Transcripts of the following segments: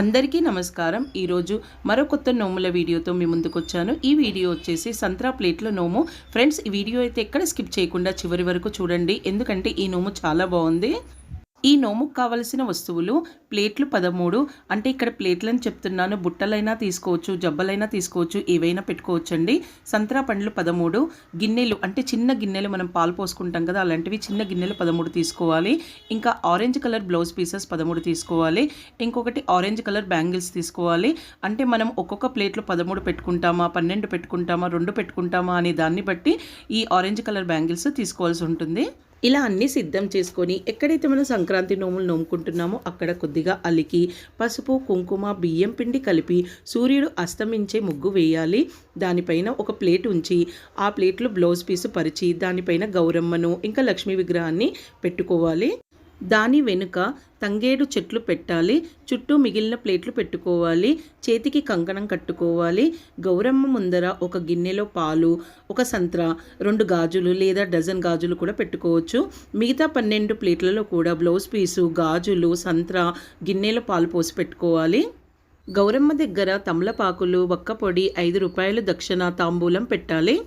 అందరికీ నమస్కారం. ఈరోజు మరో కొత్త నోముల వీడియోతో మీ ముందుకు వచ్చాను ఈ వీడియో వచ్చేసి సంత్రా ప్లేట్ల నోము. ఫ్రెండ్స్ ఈ వీడియో అయితే ఎక్కడ స్కిప్ చేయకుండా చివరి వరకు చూడండి. ఎందుకంటే ఈ నోము చాలా బాగుంది. ఈ నోముకు కావలసిన వస్తువులు ప్లేట్లు పదమూడు. అంటే ఇక్కడ ప్లేట్లని చెప్తున్నాను. బుట్టలైనా తీసుకోవచ్చు జబ్బలైనా తీసుకోవచ్చు ఏవైనా పెట్టుకోవచ్చండి. సంతరా పండ్లు పదమూడు. గిన్నెలు అంటే చిన్న గిన్నెలు మనం పాలు పోసుకుంటాం కదా అలాంటివి చిన్న గిన్నెలు పదమూడు తీసుకోవాలి. ఇంకా ఆరెంజ్ కలర్ బ్లౌజ్ పీసెస్ పదమూడు తీసుకోవాలి. ఇంకొకటి ఆరెంజ్ కలర్ బ్యాంగిల్స్ తీసుకోవాలి. అంటే మనం ఒక్కొక్క ప్లేట్లో పదమూడు పెట్టుకుంటామా పన్నెండు పెట్టుకుంటామా రెండు పెట్టుకుంటామా అనే దాన్ని బట్టి ఈ ఆరెంజ్ కలర్ బ్యాంగిల్స్ తీసుకోవాల్సి ఉంటుంది. ఇలా అన్నీ సిద్ధం చేసుకొని ఎక్కడైతే మనం సంక్రాంతి నోములు నోముకుంటున్నామో అక్కడ కొద్దిగా అలికి పసుపు కుంకుమ బియ్యం పిండి కలిపి సూర్యుడు అస్తమించే ముగ్గు వేయాలి. దానిపైన ఒక ప్లేట్ ఉంచి ఆ ప్లేట్లో బ్లౌజ్ పీసు పరిచి దానిపైన గౌరమ్మను ఇంకా లక్ష్మీ విగ్రహాన్ని పెట్టుకోవాలి. దాని వెనుక తంగేడు చెట్లు పెట్టాలి చుట్టూ మిగిలిన ప్లేట్లు పెట్టుకోవాలి చేతికి కంకణం కట్టుకోవాలి గౌరమ్మ ముందర ఒక గిన్నెలో పాలు ఒక సంత్ర రెండు గాజులు లేదా డజన్ గాజులు కూడా పెట్టుకోవచ్చు. మిగతా పన్నెండు ప్లేట్లలో కూడా బ్లౌజ్ పీసు గాజులు సంత్ర గిన్నెలో పాలు పోసి పెట్టుకోవాలి. గౌరమ్మ దగ్గర తమలపాకులు పొడి ఐదు రూపాయలు దక్షిణ తాంబూలం పెట్టాలి.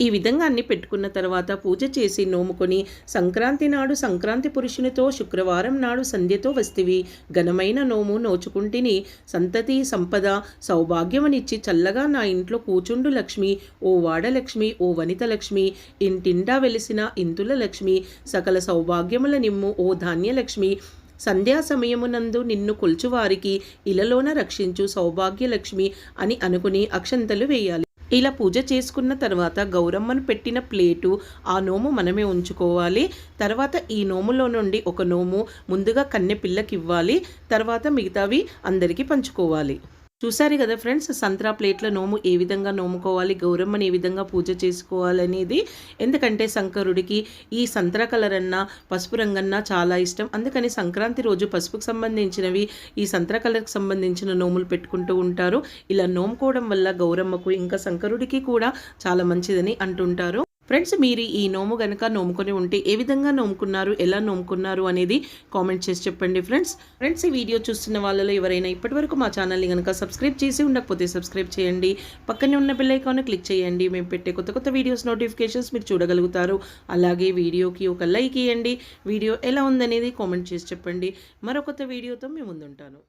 ఈ విధంగా అన్ని పెట్టుకున్న తర్వాత పూజ చేసి నోముకొని సంక్రాంతి నాడు సంక్రాంతి పురుషునితో శుక్రవారం నాడు సంధ్యతో వస్తివి. ఘనమైన నోము నోచుకుంటిని. సంతతి సంపద సౌభాగ్యమనిచ్చి చల్లగా నా ఇంట్లో కూచుండు లక్ష్మి. ఓ వాడలక్ష్మి ఓ వనిత లక్ష్మి. ఇంటిండా వెలిసిన ఇంతుల లక్ష్మి. సకల సౌభాగ్యముల నిమ్ము ఓ ధాన్యలక్ష్మి సంధ్యా సమయమునందు నిన్ను కొల్చువారికి ఇలలోన రక్షించు సౌభాగ్యలక్ష్మి అని అనుకుని అక్షంతలు వేయాలి. ఇలా పూజ చేసుకున్న తర్వాత గౌరమ్మను పెట్టిన ప్లేటు ఆ నోము మనమే ఉంచుకోవాలి. తర్వాత ఈ నోములో నుండి ఒక నోము ముందుగా కన్నె పిల్లకి ఇవ్వాలి తర్వాత మిగతావి అందరికీ పంచుకోవాలి. చూసారు కదా ఫ్రెండ్స్ సంత్రా ప్లేట్ల నోము ఏ విధంగా నోముకోవాలి గౌరమ్మని ఏ విధంగా పూజ చేసుకోవాలనేది ఎందుకంటే శంకరుడికి ఈ సంత్రా కలర్ అన్నా పసుపు రంగన్నా చాలా ఇష్టం. అందుకని సంక్రాంతి రోజు పసుపుకు సంబంధించినవి ఈ సంత్రా కలర్కి సంబంధించిన నోములు పెట్టుకుంటూ ఉంటారు. ఇలా నోముకోవడం వల్ల గౌరమ్మకు ఇంకా శంకరుడికి కూడా చాలా మంచిదని అంటుంటారు. ఫ్రెండ్స్ మీరు ఈ నోము కనుక నోముకొని ఉంటే ఏ విధంగా నోముకున్నారు ఎలా నోముకున్నారు అనేది కామెంట్ చేసి చెప్పండి ఫ్రెండ్స్. ఫ్రెండ్స్ ఈ వీడియో చూస్తున్న వాళ్ళలో ఎవరైనా ఇప్పటివరకు మా ఛానల్ని కనుక సబ్స్క్రైబ్ చేసి ఉండకపోతే సబ్స్క్రైబ్ చేయండి. పక్కనే ఉన్న బెల్ క్లిక్ చేయండి. మేము పెట్టే కొత్త కొత్త వీడియోస్ నోటిఫికేషన్స్ మీరు చూడగలుగుతారు. అలాగే వీడియోకి ఒక లైక్ ఇవ్వండి వీడియో ఎలా ఉందనేది కామెంట్ చేసి చెప్పండి. మరో కొత్త వీడియోతో మేము ముందుంటాను.